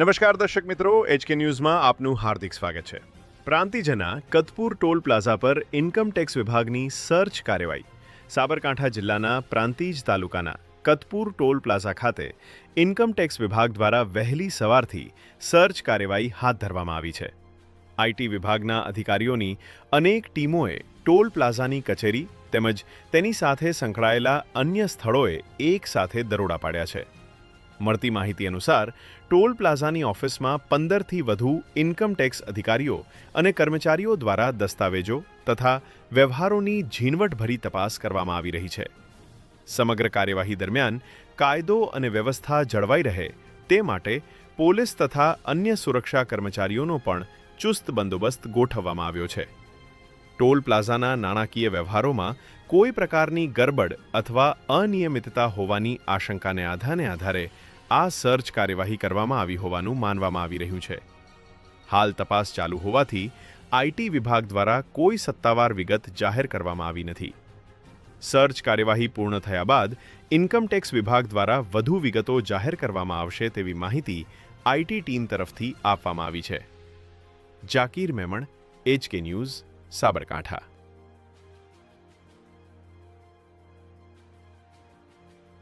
નમસ્કાર દર્શક મિત્રો એચકે ન્યૂઝમાં આપનું હાર્દિક સ્વાગત છે. પ્રાંતિજના કતપુર ટોલ પ્લાઝા પર ઇન્કમ ટેક્સ વિભાગની સર્ચ કાર્યવાહી. સાબરકાંઠા જિલ્લાના પ્રાંતિજ તાલુકાના કતપુર ટોલ પ્લાઝા ખાતે ઇન્કમ ટેક્સ વિભાગ દ્વારા વહેલી સવારથી સર્ચ કાર્યવાહી હાથ ધરવામાં આવી છે. આઈટી વિભાગના અધિકારીઓની અનેક ટીમોએ ટોલ પ્લાઝાની કચેરી તેમજ તેની સાથે સંકળાયેલા અન્ય સ્થળોએ એક સાથે દરોડા પાડ્યા છે. મળતી માહિતી અનુસાર, ટોલ પ્લાઝાની ઓફિસમાં પંદરથી વધુ ઇન્કમ ટેક્સ અધિકારીઓ અને કર્મચારીઓ દ્વારા દસ્તાવેજો તથા વ્યવહારોની ઝીણવટભરી તપાસ કરવામાં આવી રહી છે. સમગ્ર કાર્યવાહી દરમિયાન કાયદો અને વ્યવસ્થા જળવાઈ રહે તે માટે પોલીસ તથા અન્ય સુરક્ષા કર્મચારીઓનો પણ ચુસ્ત બંદોબસ્ત ગોઠવવામાં આવ્યો છે. ટોલ પ્લાઝાના નાણાકીય વ્યવહારોમાં કોઈ પ્રકારની ગરબડ અથવા અનિયમિતતા હોવાની આશંકાને આધારે આધારે આ સર્ચ કાર્યવાહી કરવામાં આવી હોવાનું માનવામાં આવી રહ્યું છે. હાલ તપાસ ચાલુ હોવાથી આઈટી વિભાગ દ્વારા કોઈ સત્તાવાર વિગત જાહેર કરવામાં આવી નથી. સર્ચ કાર્યવાહી પૂર્ણ થયા બાદ ઇન્કમટેક્સ વિભાગ દ્વારા વધુ વિગતો જાહેર કરવામાં આવશે તેવી માહિતી આઈટી ટીમ તરફથી આપવામાં આવી છે. Jakir Memon, HK news, Sabarkantha.